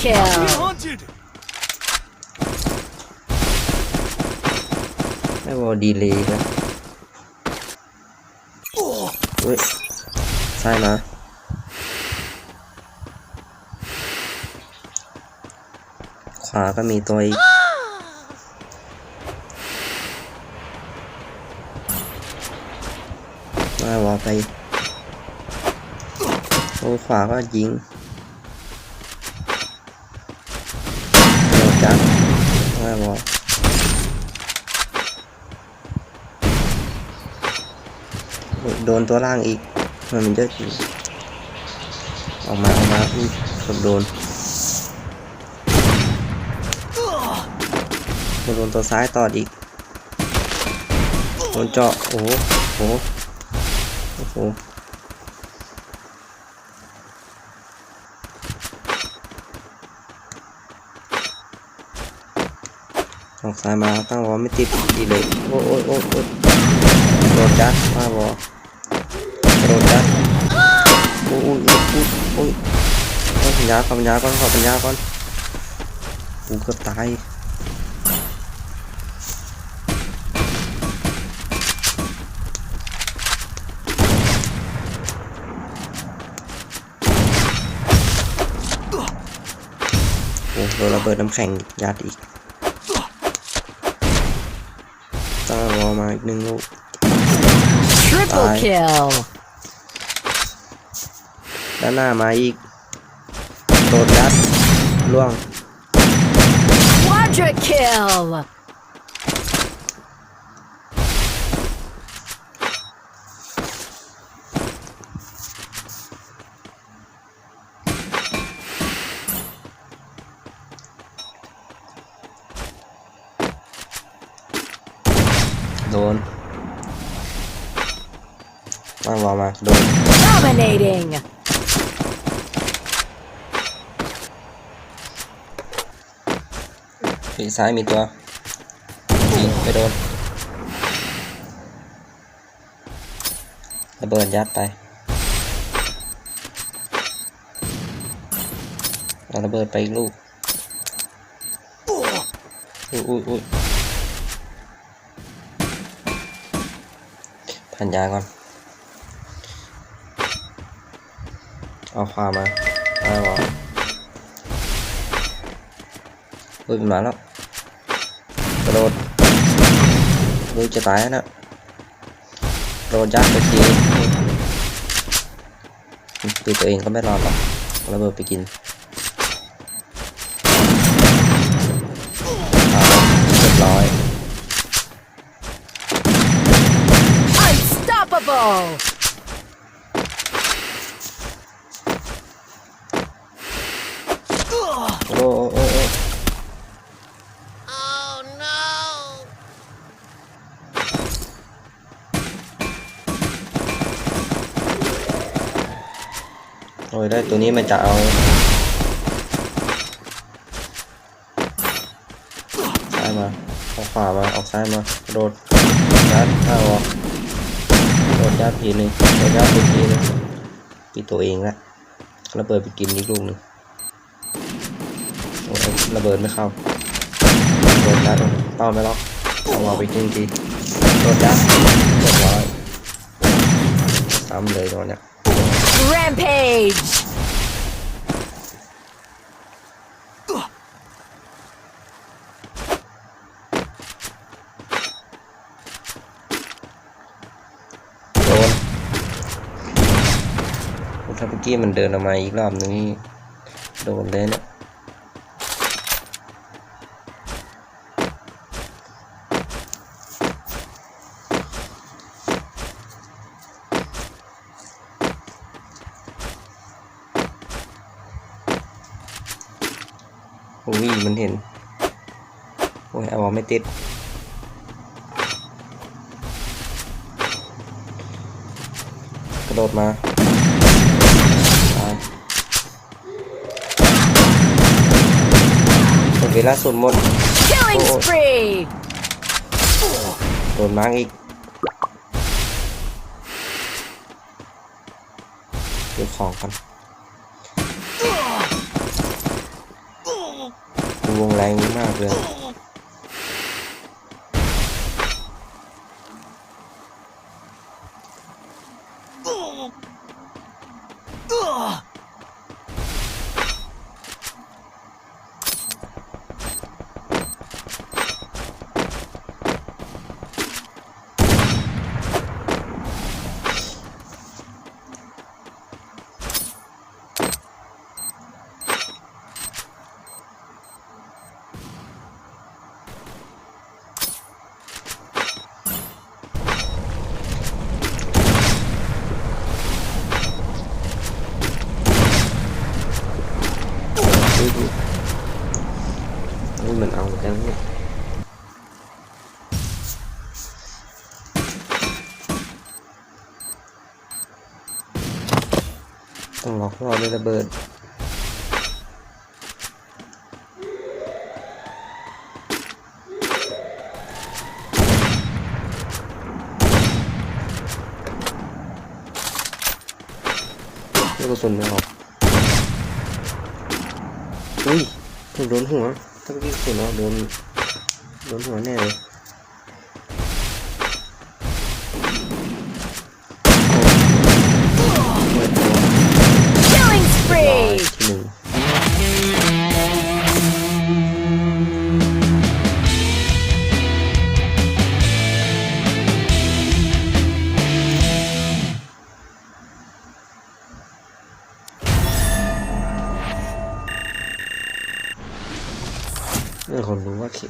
kill. ไม่วอดีเลยนะเฮ้ยใช่นะขวาก็มีตัวอีกมาวอไปโอ้ขวาก็ยิงโดนจัด มาวอลโดนตัวล่างอีก มันมันเยอะจริงออกมาออกมาอุ้ยเกือบโดนโดนตัวซ้ายต่ออีกโดนเจาะโอ้โหโอ้โห โอ้โหอกซ้ายมาตั้งวอไม่ติดดีเลยโอ้ยโอ้ยโอ้ยโอ้ยโดนจัดมาวอโดนจัดโอ้ยโอ้ยโอ้ยโอ้ยโอ้ยขอปัญญาขอปัญญาก่อนขอปัญญาก่อนกูเกือบตายโอ้โดนระเบิดน้ำแข็งยัดอีก ตั้งวอลมาอีกหนึ่งลูก Triple Bye. kill. ด้านหน้ามาอีกโดนยัดล่วง Quadra kill. นมาวอลมาโดน Dominating. ปีกซ้ายมีตัวยิงไปโดนระเบิดยัดไปเอาระเบิดไปอีกลูกอุ้ยอุ้ยอุ้ย พันยาก่อน เอาขวามมาได้หรออุ้ยเป็นมาแล้วกระโดดอุ้ยจะตายแล้วนะโดนยัดไปทีตีตัวเองก็ไม่รอดหรอกระเบิดไปกินอ่าเรียบร้อย Unstoppable. โอ้โอ้โอ้โอ้ยได้ตัวนี้มันจะเอาซ้ายมาเอาขวามาเอาซ้ายมากระโดดยัดข้าวออก ดดยัดทีหนึงโดดยัดไปทีหนึงปีตัวเองละระเบิดไปกินอีกลูกหนึงโอ้ยระเบิดไม่เข้าโดดยัดเป้าไม่ล็อกเอาออกไปกินทีโดดยัดเรียบร้อยทำเลยตอนเนี้ย Rampage. โดน ถ้าเมื่อกี้มันเดินออกมาอีกรอบนึงโดนเลยเนี่ยโอ้ยมันเห็น โอ้ยเอาไม่ติด กระโดดมาตายหมด เวลาสุดหมด Killing Oh. spree. โดนมาร์กอีกเก็บของกันดูวงแรงมากเลย อุ้ยอุ้ยมันเอาจังเนี่ยต้องล็อกรอด้วยระเบิดลูกกระ อุ้ยถูกโดนหัว ถ้าเมื่อกี้กระสุนออกโดนโดนหัวแน่เลย เ